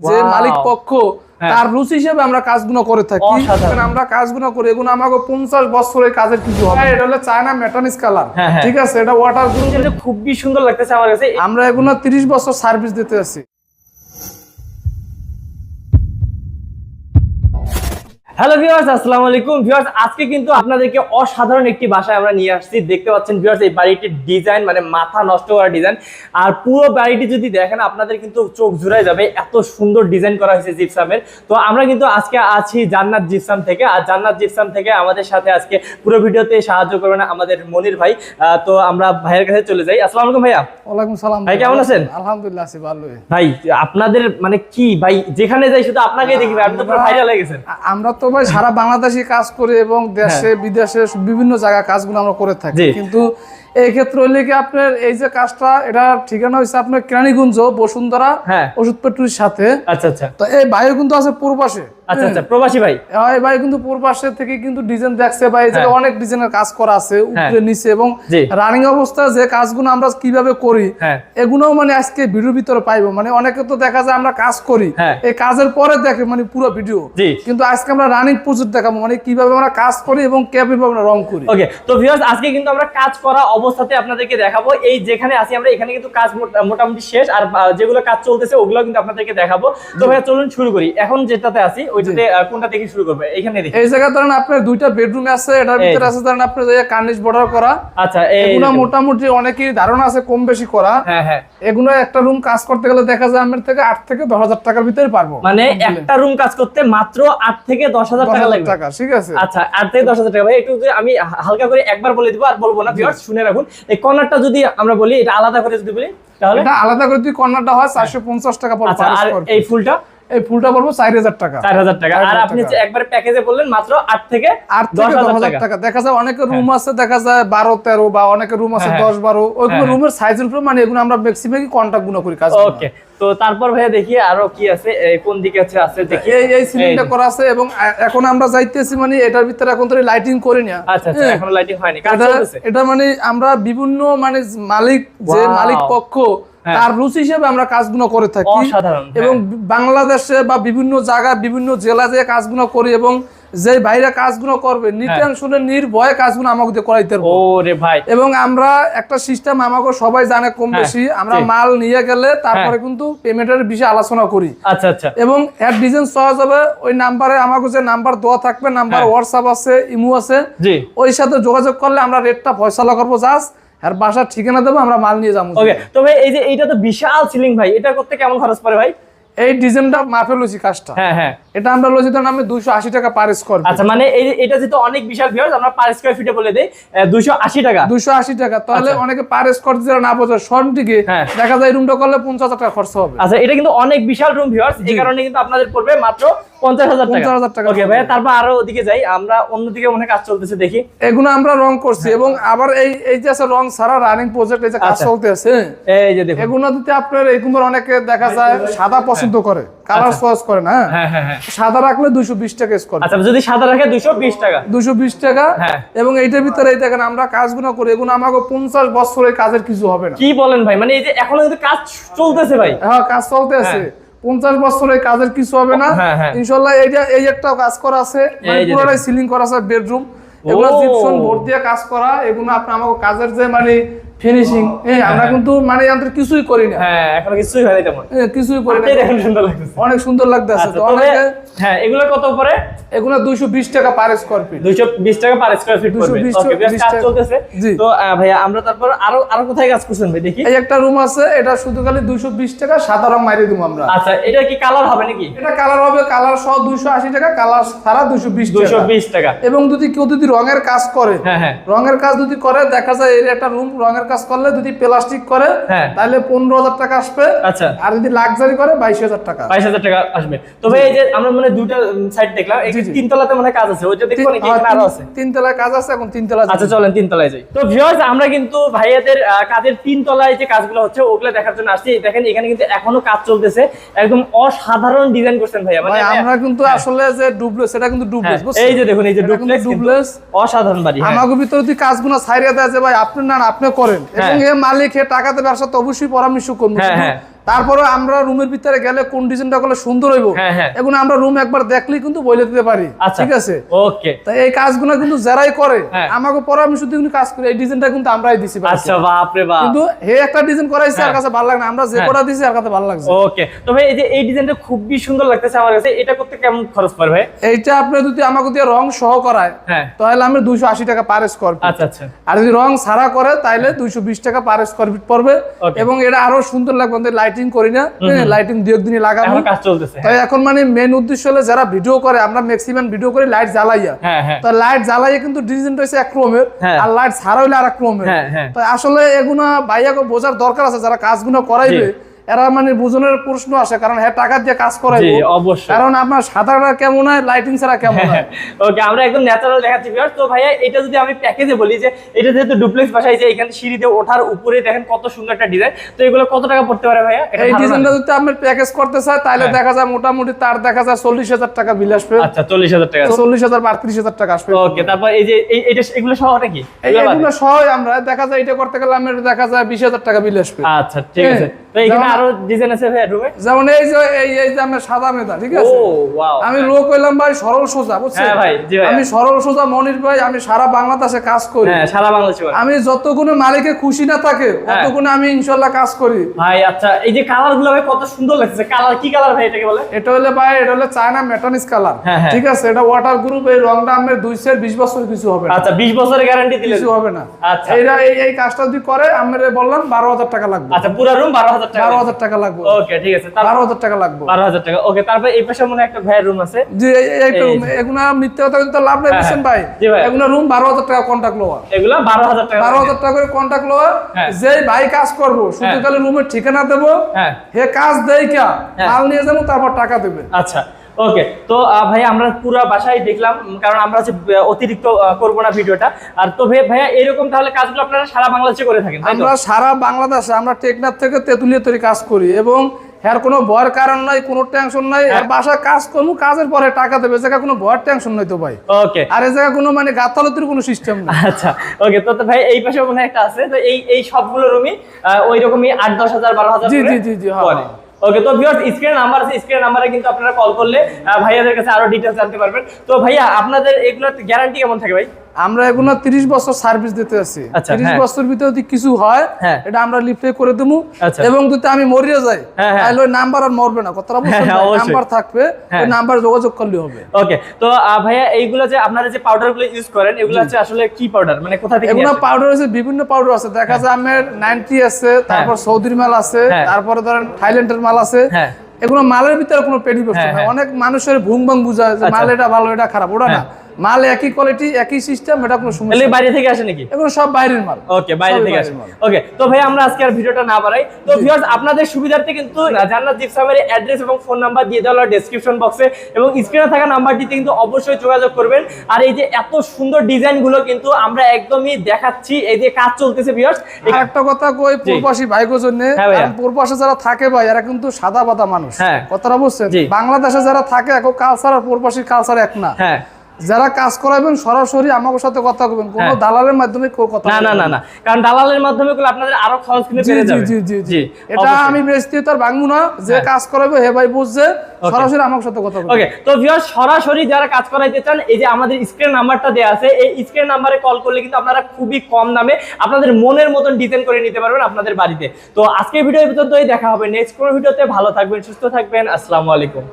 যে. মালিক পক্ষ হ্যাঁ। তার রুচি হিসেবে আমরা কাজগুলো করে থাকি। আমরা কাজগুলো করি এগুলো আমাকে পঞ্চাশ বছরের কাজের কিছু হবে। এটা হলো চায়না মেটানিস কালার হ্যাঁ, হ্যাঁ। ঠিক আছে এটা ওয়াটার খুবই সুন্দর লাগতেছে আমার কাছে। আমরা এগুলো তিরিশ বছর সার্ভিস দিতে আছি। হ্যালো ভিউয়ার্স আসসালামু আলাইকুম। ভিউয়ার্স আজকে কিন্তু আপনাদেরকে অসাধারণ একটি বাসায় আমরা নিয়ে আসছি। দেখতে পাচ্ছেন ভিউয়ার্স এই বাড়িটির ডিজাইন মানে মাথা নষ্ট করা ডিজাইন আর পুরো বাড়িটি যদি দেখেন আপনাদের কিন্তু চোখ জুড়ায় যাবে এত সুন্দর ডিজাইন করা হয়েছে জিপসামের। তো আমরা কিন্তু আজকে আছি জান্নাত জিপসাম থেকে। আর জান্নাত জিপসাম থেকে আমাদের সাথে আজকে পুরো ভিডিওতে সাহায্য করবেন আমাদের মনির ভাই। তো আমরা ভাইয়ের কাছে চলে যাই। আসসালামু আলাইকুম ভাইয়া। ওয়ালাইকুম সালাম ভাই, কেমন আছেন? আলহামদুলিল্লাহ আছি ভালোই। ভাই আপনাদের মানে কি? ভাই যেখানে যাই শুধু আপনাকেই দেখি ভাই আপনি তো পুরো ভাইরাল হয়ে গেছেন। আমরা তো ভাই সারা বাংলাদেশে কাজ করে এবং দেশে বিদেশে বিভিন্ন জায়গায় কাজগুলো আমরা করে থাকি। কিন্তু এই ক্ষেত্রে হইলে কি আপনার এই যে কাজটা এটা ঠিকানা হয়েছে আপনার কেরানীগঞ্জ বসুন্ধরা হ্যাঁ। ওষুধ পেট্রোলের সাথে। আচ্ছা আচ্ছা। তো এই ভাইও কিন্তু আছে পূর্বাসে আচ্ছা আচ্ছা প্রবাসী ভাই। এই ভাই কিন্তু পূর্বাসে থেকে কিন্তু ডিজাইন দেখছে ভাই যে হ্যাঁ। অনেক ডিজাইনের কাজ করা আছে উপরে নিচে এবং রানিং অবস্থা যে কাজগুলো আমরা কীভাবে করি হ্যাঁ। এগুলোও মানে আজকে ভিডিওর ভিতরে পাইবো। মানে অনেকে তো দেখা যায় আমরা কাজ করি হ্যাঁ। এই কাজের পরে দেখে মানে পুরো ভিডিও। কিন্তু আজকে আমরা রানিং দেখাবো মানে কীভাবে আমরা কাজ করি এবং কীভাবে আমরা রং করি। ওকে তো ভিউয়ার্স আজকে কিন্তু আমরা কাজ করা অবস্থাতে আপনাদেরকে দেখাবো। এই যেখানে আছি আমরা এখানে কিন্তু কাজ মোটামুটি শেষ। আর যেগুলো কাজ চলতেছে ওগুলো কিন্তু আপনাদেরকে দেখাবো। তো ভাইয়া চলুন শুরু করি। এখন যেটাতে আছি ওইটাতে কোনটা থেকে শুরু করবে? এখানে দেখি। এই জায়গায় ধরেন আপনার দুইটা বেডরুম আছে এটার ভিতরে আছে ধরেন আপনার কার্নিশ বর্ডার করা। আচ্ছা এগুলো মোটামুটি অনেকেরই ধারণা আছে কম বেশি করা। হ্যাঁ হ্যাঁ। এগুলো একটা রুম কাজ করতে গেলে দেখা যায় আমার থেকে আট থেকে দশ হাজার টাকার ভিতরে পারব। মানে একটা রুম কাজ করতে মাত্র আট থেকে দশ হাজার টাকা লাগবে। ঠিক আছে। আচ্ছা আট থেকে দশ হাজার টাকা। ভাই একটু আমি হালকা করে একবার বলে দিব আর বলব না ভিউয়ার্স শুনে রাখুন। এই কর্নারটা যদি আমরা বলি এটা আলাদা করে যদি বলি তাহলে? এটা আলাদা করে যদি কর্নারটা হয় চারশো পঞ্চাশ টাকা পড়বে আচ্ছা আর এই ফুলটা এই ফুলটা পড়ব চার হাজার টাকা। চার হাজার টাকা। আর আপনি একবারে প্যাকেজে বললেন মাত্র আট থেকে আট দশ হাজার টাকা। দেখা যায় অনেকের রুম আছে দেখা যায় বারো তেরো বা অনেকের রুম আছে হ্যাঁ, দশ বারো। ওইগুলো হ্যাঁ, রুমের সাইজের উপর মানে এগুলো আমরা ম্যাক্সিমাম কন্ট্যাক্টগুলো করি কাজ ওকে তো তারপর ভাইয়া দেখি আরও কি আছে কোন দিকে আছে আছে দেখি। এই এই সিলিংটা করা আছে এবং এখন আমরা যাইতেছি মানে এটার ভিতরে এখন তো লাইটিং করি না। আচ্ছা আচ্ছা হ্যাঁ। এখনও লাইটিং হয়নি। কাজ এটা এটা মানে আমরা বিভিন্ন মানে মালিক যে মালিক পক্ষ হ্যাঁ। তার রুচি হিসেবে আমরা কাজগুলো করে থাকি। এবং বাংলাদেশে বা বিভিন্ন জায়গায় বিভিন্ন জেলা যে কাজগুলো করি এবং যে বাইরে কাজগুলো করবে হ্যাঁ। নিটেনশনে নির্ভয়ে কাজগুলো আমাকে দিয়ে করাইতে ভাই। এবং আমরা একটা সিস্টেম আমাকে সবাই জানে কম হ্যাঁ, বেশি আমরা মাল নিয়ে গেলে তারপরে কিন্তু পেমেন্টের বিষয়ে আলোচনা করি। আচ্ছা আচ্ছা। এবং এর ডিজাইন সহজ হবে ওই নাম্বারে আমাকে যে নাম্বার দেওয়া থাকবে নাম্বার হ্যাঁ। হোয়াটসঅ্যাপ আছে ইমো আছে ওই সাথে যোগাযোগ করলে আমরা রেটটা ফয়সালা করব জাস্ট আর বাসার ঠিকানা দেবো আমরা মাল নিয়ে যাব। ওকে তো ভাই এই যে এইটা তো বিশাল সিলিং ভাই এটা করতে কেমন খরচ পড়ে ভাই? এই ডিজাইনটা মাপে লুচি কাজটা। হ্যাঁ হ্যাঁ। এটা আমরা লইছি ধরেন আমি দুইশো আশি টাকা পার স্কোয়ার আচ্ছা মানে এটা যেহেতু অনেক বিশাল ভিউয়ার্স আমরা পার স্কয়ার ফিটে বলে দেই দুইশো আশি টাকা। দুইশো আশি টাকা। তাহলে অনেকে পার স্কোয়ার দিতে না বোঝে শর্ট দিকে আচ্ছা। হ্যাঁ। দেখা যায় রুমটা করলে পঞ্চাশ হাজার টাকা খরচ হবে। আচ্ছা এটা কিন্তু অনেক বিশাল রুম ভিউয়ার্স এই কারণে কিন্তু আপনাদের পড়বে মাত্র পঞ্চাশ হাজার টাকা। 50,000 টাকা ওকে ভাই তারপর আরও ওদিকে যাই। আমরা অন্যদিকে হয় কাজ চলতেছে দেখি। এগুলো আমরা রং করছি এবং আবার এই এই যে আছে রং সারা রানিং প্রজেক্ট এই যে কাজ হ্যাঁ। আচ্ছা। চলতে আছে এই যে দেখুন। এগুলো দিতে আপনার এরকম অনেকে দেখা যায় সাদা পছন্দ করে। কালার চয়েস করে না হ্যাঁ? হ্যাঁ হ্যাঁ সাদা রাখলে দুইশো বিশ টাকা স্কোয়ার আচ্ছা যদি সাদা রাখে দুইশো বিশ টাকা। দুশো বিশ টাকা। এবং এইটার ভিতরে এই দেখেন আমরা কাজগুলো করি এগুলো আমাকে পঞ্চাশ বছরের কাজের কিছু হবে না। কি বলেন ভাই? মানে এই যে এখনও কিন্তু কাজ চলতেছে ভাই। হ্যাঁ কাজ চলতে আছে পঞ্চাশ বছরের কাজের কিছু হবে না। ইনশাল্লাহ এইটা এই একটা কাজ করা আছে। মানে পুরোটাই সিলিং করা আছে বেডরুম এগুলো। জিপসন বোর্ড দিয়ে কাজ করা এগুলো আপনি আমাকে কাজের যে মানে ফিনিশিং হ্যাঁ আমরা কিন্তু মানে আমাদের কিছুই করি না। হ্যাঁ এখনও কিছুই তেমন। কিছুই করি না। এই দেখেন সুন্দর লাগতেছে। অনেক সুন্দর লাগতেছে। আচ্ছা তো অনেকে হ্যাঁ এগুলো কত পরে এগুলো দুইশো বিশ টাকা পার স্কোয়ার ফিট দুইশো বিশ টাকা পার স্কোয়ার ফিট পড়বে 220 ওকে বেশ কাজ টাকা। চলতেছে। তো ভাইয়া আমরা তারপর আরও আরও কোথায় কাজ করছেন ভাই দেখি। এই একটা রুম আছে এটা শুধু খালি দুইশো বিশ টাকা সাদা রং মারি দিব আমরা। আচ্ছা এটা কি কালার হবে নাকি? এটা কালার হবে কালার সহ দুইশো আশি টাকা কালার সারা দুইশো বিশ দুইশো টাকা বিশ টাকা। এবং যদি কেউ যদি রঙের কাজ করে হ্যাঁ হ্যাঁ। রঙের কাজ যদি করে দেখা যায় এর একটা রুম রঙের কাজ করলে যদি প্লাস্টিক করে হ্যাঁ। তাহলে পনেরো হাজার টাকা আসবে। আচ্ছা। আর যদি লাক্সারি করে বাইশ হাজার টাকা। বাইশ হাজার টাকা আসবে। তবে এই যে আমরা মানে দুইটা সাইড দেখলাম। তিনতলাতে মনে হয় কাজ আছে। ওইটা দেখব নাকি এখানে আরও আছে। তিন তলায় কাজ আছে এখন তিন তলা আচ্ছা চলেন তিনতলায় যাই। তো ভিউয়ার্স আমরা কিন্তু ভাইয়াদের কাজের তিনতলায় যে কাজগুলো হচ্ছে ওগুলো দেখার জন্য আসছি। দেখেন এখানে কিন্তু এখনও কাজ চলতেছে। একদম অসাধারণ ডিজাইন করছেন ভাইয়া। মানে আমরা কিন্তু আসলে যে ডুবলেস এটা কিন্তু হ্যাঁ, ডুবলেস এই যে দেখুন এই যে এটা ডুপ্লেক্স ডুপ্লেস অসাধারণ বাড়ি হ্যাঁ। আমাকে ভিতরে যদি কাজগুলো ছাইরিয়ে দেয় যে ভাই আপনি না না আপনি করেন। এবং এ মালিক টাকাতে ব্যবসা তো অবশ্যই পরামর্শ করব। হ্যাঁ, শুধু হ্যাঁ। তারপরে আমরা রুমের ভিতরে গেলে কোন ডিজাইনটা করলে সুন্দর হইব। হ্যাঁ, হ্যাঁ। আমরা রুম একবার দেখলেই কিন্তু বলে দিতে পারি। আচ্ছা। ঠিক আছে? ওকে। তাই এই কাজগুলো কিন্তু যারাই করে হ্যাঁ। আমাকে পরামর্শ দিয়ে কিন্তু কাজ করে এই ডিজাইনটা কিন্তু আমরাই দিছি আচ্ছা বাপ রে বাপ। কিন্তু হে একটা ডিজাইন করাইছে আর। কাছে ভালো লাগে না। আমরা যে। করা দিছি আর কাছে ভালো লাগছে। ওকে। তো ভাই এই যে এই ডিজাইনটা খুবই সুন্দর লাগতেছে আমার কাছে। এটা করতে কেমন খরচ পড়বে ভাই? এইটা আপনি যদি আমাকে দিয়ে রং সহ করায় তাহলে আমি দুইশো আশি টাকা পার স্কোয়ার আচ্ছা আচ্ছা। আর যদি রং সারা করে দুইশো বিশ টাকা পার স্কোয়ার ফিট পড়বে। এবং এটা আরও সুন্দর লাগবে লাইটিং করি না লাইটিং দু একদিনই লাগাবো। এখন কাজ চলতেছে তাই এখন মানে মেন উদ্দেশ্য হলো যারা ভিডিও করে আমরা ম্যাক্সিমাম ভিডিও করে লাইট জ্বালাইয়া। হ্যাঁ হ্যাঁ। তো লাইট জ্বালাইয়া কিন্তু ডিজাইনটা হচ্ছে এক ক্রোমের হ্যাঁ। আর লাইট ছাড়া হইলে আর এক ক্রোমের। হ্যাঁ, হ্যাঁ। তো আসলে এগুনা ভাইয়াকে বোঝার দরকার আছে যারা কাজগুলো করাইবে। এরা মানে বুঝনের প্রশ্ন আসে কারণ হ্যাঁ টাকা দিয়ে কাজ করাইবো অবশ্যই। কারণ আপনার সাদাটা কেমন হয় লাইটিং ছাড়া কেমন হয়? ওকে আমরা একদম ন্যাচারাল দেখাচ্ছি ভিউয়ার্স তো ভাইয়া এটা যদি আমি প্যাকেজে বলি যে এটা যেহেতু ডুপ্লেক্স বাসায় যে এখানে সিঁড়িতে ওঠার উপরে দেখেন কত সুন্দর একটা ডিজাইন তো এগুলো কত টাকা পড়তে পারে ভাইয়া? এই ডিজাইনটা যদি আপনি প্যাকেজ করতে চায় তাহলে হ্যাঁ। দেখা যায় মোটামুটি তার দেখা যায় চল্লিশ হাজার টাকা বিল আসবে। আচ্ছা চল্লিশ হাজার টাকা। চল্লিশ হাজার বা আটত্রিশ হাজার টাকা আসবে। ওকে তারপর এই যে এই- এটা এগুলো সহটা কি এগুলো সহই আমরা দেখা যায় এটা করতে গেলে আমরা দেখা যায় বিশ হাজার টাকা বিল আসবে। আচ্ছা ঠিক আছে। হ্যাঁ। তো এখানে আরও ডিজাইন আছে ভাইয়া রুমে যেমন এই যে এই এই যে আমার সাদা মেধা ঠিক ও ওয়াও আমি লোক হইলাম ভাই সরল সোজা বুঝছেন? হ্যাঁ ভাই, জি ভাই। আমি সরল সোজা মনির ভাই আমি সারা বাংলাদেশে কাজ করি। হ্যাঁ সারা বাংলাদেশে আমি মালিকে খুশি না থাকে হ্যাঁ। ততগুলো আমি ইনশাল্লাহ কাজ করি। ভাই আচ্ছা এই যে কালারগুলো ভাই কত সুন্দর লাগছে কালার কি কালার ভাই এটাকে বলে? এটা হলে ভাই এটা হলে চায়না মেটানিস কালার। ঠিক আছে এটা ওয়াটার গ্রুপ এই রংটা আমার দুই সের বিশ বছর কিছু হবে না। আচ্ছা 20 বছরের গ্যারান্টি দিলে কিছু হবে না। আচ্ছা। এইটা এই কাজটা যদি করে আমরা বললাম বারো হাজার টাকা লাগবে। আচ্ছা পুরো রুম 12000 টাকা। হাজার টাকা লাগবে। ওকে ঠিক আছে। বারো হাজার টাকা লাগবে। 12000 টাকা। ওকে তারপর এই পাশে মনে একটা ভাইয়ের রুম আছে। যে এই- এই- এইটা এই room, এগুলা মিথ্যা কথা কিন্তু লাভ নাই হ্যাঁ, বুঝছেন ভাই? জি রুম বারো হাজার টাকা কন্ট্যাক্ট লোয়া এগুলো 12000 টাকা। বারো হাজার টাকা করে কন্ট্যাক্ট লোয়া হ্যাঁ। যেই ভাই কাজ করব শুধু হ্যাঁ। খালি রুমের ঠিকানা দেবো। হে কাজ দেয় কা। মাল নিয়ে যাব তারপর টাকা দেবে। আচ্ছা। ওকে তো ভাই আমরা পুরো বাসায় দেখলাম কারণ আমরা অতিরিক্ত করব না ভিডিওটা। আর তো ভাই ভাইয়া এরকম তাহলে কাজগুলো আপনারা সারা বাংলাদেশে করে থাকেন আমরা সারা বাংলাদেশে আমরা টেকনাফ থেকে তেতুলিয়া তৈরি কাজ করি এবং এর কোনো ভয়ের কারণ নাই কোনো টেনশন নাই। হ্যাঁ। এর বাসায় কাজ করব কাজের পরে টাকা দেবে এ জায়গায় কোনো ভয়ের টেনশন নাই তো ভাই। ওকে আর এই জায়গায় কোনো মানে গাতালতির কোনো সিস্টেম নেই। আচ্ছা ওকে তো ভাই এই পাশে মনে একটা আছে তো এই এই সবগুলো রুমই ওই রকমই আট দশ হাজার বারো হাজার জি, জি, জি, জি, হ্যাঁ, হ্যাঁ। ওকে তো ভিউয়ার্স স্ক্রিন নাম্বার আছে স্ক্রিন নাম্বারে কিন্তু আপনারা কল করলে ভাইয়াদের কাছে আরও ডিটেইলস জানতে পারবেন। তো ভাইয়া, আপনাদের এগুলোর গ্যারান্টি কেমন থাকে ভাই? আমরা এগুলো তিরিশ বছর সার্ভিস দিতে আছি আচ্ছা, তিরিশ হ্যাঁ। বছর ভিতরে যদি কিছু হয় হ্যাঁ। এটা আমরা লিফটে করে দেবো আচ্ছা। এবং যদি আমি মরিয়ে যাই হ্যাঁ। তাহলে ওই নাম্বার আর মরবে না অবশ্যই। নাম্বার থাকবে। ওই নাম্বার যোগাযোগ করলে হবে ওকে তো ভাইয়া এইগুলো যে আপনারা যে পাউডারগুলো ইউজ করেন এগুলো হচ্ছে আসলে কি পাউডার মানে কোথা থেকে এগুলো পাউডার আছে বিভিন্ন পাউডার আছে দেখা যায় আমার নাইনটি আছে তারপর সৌদির মাল আছে। তারপরে ধরেন থাইল্যান্ডের মাল আছে এগুলো মালের ভিতরে কোনো পেডি। অনেক মানুষের ভুং ভাং বুঝায় যে আচ্ছা। মাল এটা ভালো এটা খারাপ ওটা না। মাল একই কোয়ালিটি একই সিস্টেম এটা কোনো সমস্যা। বাইরে থেকে আসে নাকি? এগুলো সব বাইরের মাল। ওকে বাইরে থেকে আসে। মাল। ওকে তো ভাই আমরা আজকে আর ভিডিওটা না বাড়াই। তো ভিউয়ার্স আপনাদের সুবিধার্থে কিন্তু জান্নাত জিপসামের অ্যাড্রেস এবং ফোন নাম্বার দিয়ে দেওয়া ডেসক্রিপশন বক্সে এবং স্ক্রিনে থাকা নাম্বারটিতে কিন্তু অবশ্যই যোগাযোগ করবেন। আর এই যে এত সুন্দর ডিজাইনগুলো কিন্তু আমরা একদমই দেখাচ্ছি। এই যে কাজ চলতেছে ভিউয়ার্স একটা কথা কই প্রবাসী ভাইগোর জন্য হ্যাঁ। প্রবাসে যারা থাকে ভাই এরা কিন্তু সাদা বাদা মানুষ। হ্যাঁ। কথাটা বুঝছেন? বাংলাদেশে যারা থাকে এখন কালচার আর প্রবাসী কালচার এক না। হ্যাঁ। যারা কাজ করাবেন সরাসরি আমাদের সাথে কথা বলবেন। কোনো হ্যাঁ। দালালের মাধ্যমে কথা না না না না। কারণ দালালের মাধ্যমে গুলো আপনাদের আরও খরচ কিন্তু জি বেড়ে যাবে। জি জি জি। এটা। আমি বেচতে তার ভাঙবো না। যে হ্যাঁ। কাজ করাবে হে ভাই বুঝছে সরাসরি আমার সাথে কথা বলবে। ওকে তো ভিউয়ার সরাসরি যারা কাজ করাইতে চান এই যে আমাদের স্ক্রিন নাম্বারটা দেওয়া আছে এই স্ক্রিন নাম্বারে কল করলে কিন্তু আপনারা খুবই কম দামে আপনাদের মনের মতন ডিজাইন করে নিতে পারবেন আপনাদের বাড়িতে। তো আজকের ভিডিও পর্যন্তই দেখা হবে নেক্সট কোনো ভিডিওতে ভালো থাকবেন সুস্থ থাকবেন। আসসালামু আলাইকুম।